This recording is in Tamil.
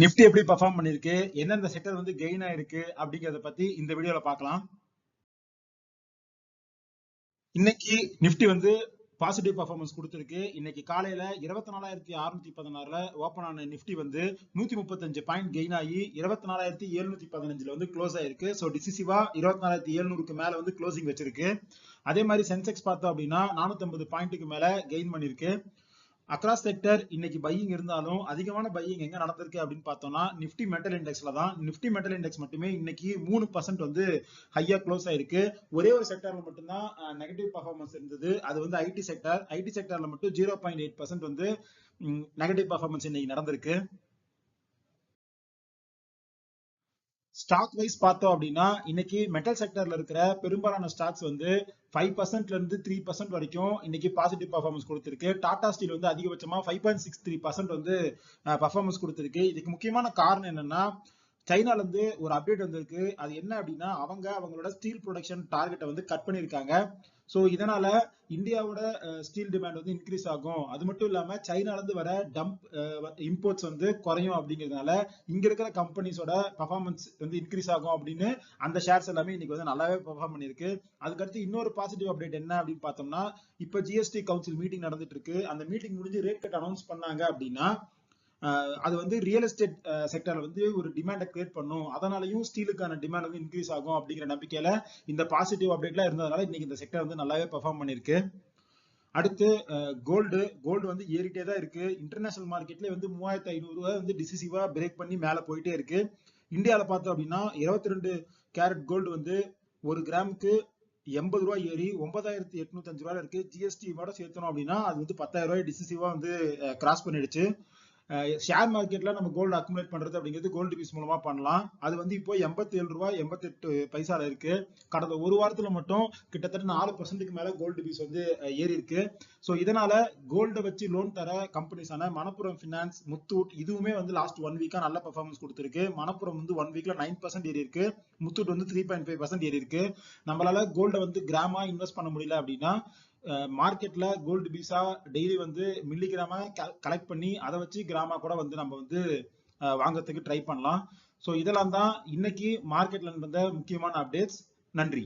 நிப்டி எப்படி பெர்ஃபார்ம் பண்ணிருக்கு? எந்தெந்த செக்டர் வந்து கெயின் ஆயிருக்கு? அப்படிங்கறத பத்தி இந்த வீடியோல பார்க்கலாம். இன்னைக்கு நிப்டி வந்து பாசிட்டிவ் பர்ஃபார்மன்ஸ் கொடுத்துருக்கு. இன்னைக்கு காலையில இருபத்தி நாலாயிரத்தி அறுநூத்தி பதினாறுல ஓபன் ஆன நிப்டி வந்து நூத்தி முப்பத்தஞ்சு பாயிண்ட் கெயின் ஆகி இருபத்தி நாலாயிரத்தி எழுநூத்தி பதினஞ்சுல வந்து க்ளோஸ் ஆயிருக்கு. ஸோ டிசிசிவா இருபத்தி நாலாயிரத்தி எழுநூறுக்கு மேல வந்து க்ளோசிங் வச்சிருக்கு. அதே மாதிரி சென்செக்ஸ் பார்த்தோம் அப்படின்னா நானூத்தி ஐம்பது பாயிண்ட்டுக்கு மேல கெயின் பண்ணிருக்கு. அக்ராஸ் செக்டர் இன்னைக்கு பையிங் இருந்தாலும் அதிகமான பையிங் எங்க நடந்திருக்கு அப்படின்னு பார்த்தோம்னா நிப்டி மெட்டல் இண்டெக்ஸ்ல தான். நிப்டி மெட்டல் இண்டெக்ஸ் மட்டுமே இன்னைக்கு மூணு பர்சன்ட் வந்து ஹையா க்ளோஸ் ஆயிருக்கு. ஒரே ஒரு செக்டர்ல மட்டும்தான் நெகட்டிவ் பர்ஃபார்மன்ஸ் இருந்தது. அது வந்து ஐடி செக்டர் ஐடி செக்டர்ல மட்டும் ஜீரோ பாயிண்ட் எயிட் பர்சன்ட் வந்து நெகட்டிவ் பர்ஃபார்மன்ஸ் இன்னைக்கு நடந்திருக்கு. ஸ்டாக் வைஸ் பார்த்தோம் அப்படின்னா இன்னைக்கு மெட்டல் செக்டர்ல இருக்கிற பெரும்பாலான ஸ்டாக்ஸ் வந்து ஃபைவ் பர்சன்ட்ல இருந்து த்ரீ பர்சன்ட் வரைக்கும் இன்னைக்கு பாசிட்டிவ் பர்ஃபார்மன்ஸ் கொடுத்திருக்கு. டாடா ஸ்டீல் வந்து அதிகபட்சமா five point six three percent வந்து பர்ஃபார்மன்ஸ் கொடுத்திருக்கு. இதுக்கு முக்கியமான காரணம் என்னன்னா சைனால இருந்து ஒரு அப்டேட் வந்திருக்கு. அது என்ன அப்படின்னா அவங்க அவங்களோட ஸ்டீல் ப்ரொடக்ஷன் டார்கெட்டை வந்து கட் பண்ணியிருக்காங்க. ஸோ இதனால இந்தியாவோட ஸ்டீல் டிமாண்ட் வந்து இன்க்ரீஸ் ஆகும். அது மட்டும் இல்லாம சைனால இருந்து வர டம்ப் இம்போர்ட்ஸ் வந்து குறையும் அப்படிங்கிறதுனால இங்க இருக்கிற கம்பெனிஸோட பர்ஃபார்மன்ஸ் வந்து இன்க்ரீஸ் ஆகும் அப்படின்னு அந்த ஷேர்ஸ் எல்லாமே இன்னைக்கு வந்து நல்லாவே பெர்ஃபார்ம் பண்ணிருக்கு அதுக்கடுத்து இன்னொரு பாசிட்டிவ் அப்டேட் என்ன அப்படின்னு பார்த்தோம்னா இப்போ ஜிஎஸ்டி கவுன்சில் மீட்டிங் நடந்துட்டு இருக்கு. அந்த மீட்டிங் முடிஞ்சு ரேட் கட் அனௌன்ஸ் பண்ணாங்க அப்படின்னா அது வந்து ரியல் எஸ்டேட் செக்டர்ல வந்து ஒரு டிமாண்டை கிரியேட் பண்ணும். அதனாலயும் ஸ்டீலுக்கான டிமாண்ட் வந்து இன்க்ரீஸ் ஆகும் அப்படிங்கிற நம்பிக்கையில இந்த பாசிட்டிவ் அப்டேட்லாம் இருந்ததுனால இன்னைக்கு இந்த செக்டர் வந்து நல்லாவே பெர்ஃபார்ம் பண்ணிருக்கு. அடுத்து கோல்டு கோல்டு வந்து ஏறிட்டே தான் இருக்கு. இன்டர்நேஷனல் மார்க்கெட்ல வந்து மூவாயிரத்தி ஐநூறு ரூபாய் வந்து டிசிசிவா பிரேக் பண்ணி மேல போயிட்டே இருக்கு. இந்தியாவில் பார்த்தோம் அப்படின்னா இருபத்தி ரெண்டு கேரட் கோல்டு வந்து ஒரு கிராமுக்கு எண்பது ரூபாய் ஏறி ஒன்பதாயிரத்தி எட்நூத்தி அஞ்சு ரூபாய் இருக்கு ஜிஎஸ்டியோட சேர்த்தணும் அப்படின்னா அது வந்து பத்தாயிரம் ரூபாய் டிசிசிவா வந்து கிராஸ் பண்ணிடுச்சு. ஷேர் மார்க்கெட்ல நம்ம கோல்டு அக்குமுலேட் பண்றது அப்படிங்கிறது கோல்டு பீஸ் மூலமா பண்ணலாம். அது வந்து இப்போ எண்பத்தி ஏழு ரூபாய் எண்பத்தெட்டு பைசால இருக்கு. கடந்த ஒரு வாரத்துல மட்டும் கிட்டத்தட்ட நாலு பர்சன்ட்டுக்கு மேல கோல்டு பீஸ் வந்து ஏறி இருக்கு. ஸோ இதனால கோல்டை வச்சு லோன் தர கம்பெனிஸான மணப்புரம் ஃபினான்ஸ் முத்தூட் இதுவுமே வந்து லாஸ்ட் ஒன் வீக்கா நல்ல பர்ஃபார்மன்ஸ் கொடுத்துருக்கு. மணப்புரம் வந்து ஒன் வீக்ல நைன் பர்சன்ட் ஏறி இருக்கு. முத்தூட் வந்து த்ரீ பாயிண்ட் ஃபைவ் பர்சன்ட் ஏறி இருக்கு. நம்மளால கோல்டை வந்து கிராமா இன்வெஸ்ட் பண்ண முடியல அப்படின்னா மார்க்கெட்ல கோல்டு பீஸா டெய்லி வந்து மில்லிகிராமா கலெக்ட் பண்ணி அதை வச்சு கிராமா கூட வந்து நம்ம வந்து வாங்கறதுக்கு ட்ரை பண்ணலாம். ஸோ இதெல்லாம் தான் இன்னைக்கு மார்க்கெட்ல நடந்த முக்கியமான அப்டேட்ஸ் நன்றி.